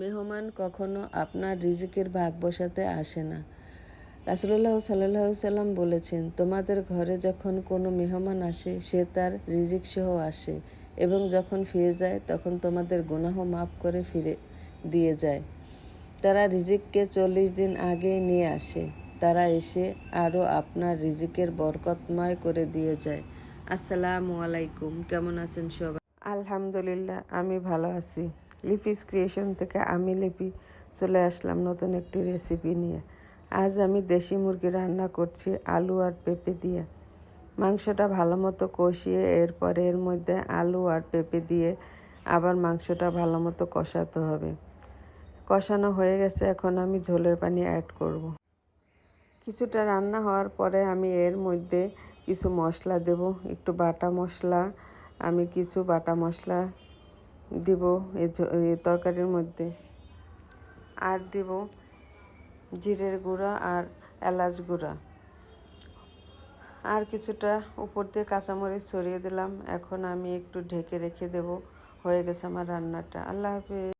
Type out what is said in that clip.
মেহমান কখনো আপনার রিজিকের ভাগ বসাতে আসে না। রাসুল্লাহ সাল্লাহ সাল্লাম বলেছেন, তোমাদের ঘরে যখন কোনো মেহমান আসে, সে তার রিজিক সহ আসে এবং যখন ফিরে যায়, তখন তোমাদের গুনাহ মাফ করে ফিরে দিয়ে যায়। তারা রিজিককে চল্লিশ দিন আগে নিয়ে আসে। তারা এসে আরও আপনার রিজিকের বরকতময় করে দিয়ে যায়। আসসালামু আলাইকুম, কেমন আছেন সবাই? আলহামদুলিল্লাহ, আমি ভালো আছি। লিপিস ক্রিয়েশন থেকে আমি লিপি চলে আসলাম নতুন একটি রেসিপি নিয়ে। আজ আমি দেশি মুরগি রান্না করছি আলু আর পেঁপে দিয়ে। মাংসটা ভালো মতো কষিয়ে এরপরে এর মধ্যে আলু আর পেঁপে দিয়ে আবার মাংসটা ভালো মতো কষাতে হবে। কষানো হয়ে গেছে, এখন আমি ঝোলের পানি অ্যাড করব। কিছুটা রান্না হওয়ার পরে আমি এর মধ্যে কিছু মশলা দেব, একটু বাটা মশলা, আমি কিছু বাটা মশলা দিব এ তরকারির মধ্যে। আর দিব জিরের গুঁড়া আর এলাচ গুঁড়া। আর কিছুটা উপর দিয়ে কাঁচামরিচ ছড়িয়ে দিলাম। এখন আমি একটু ঢেকে রেখে দেব। হয়ে গেছে আমার রান্নাটা। আল্লাহ হাফেজ।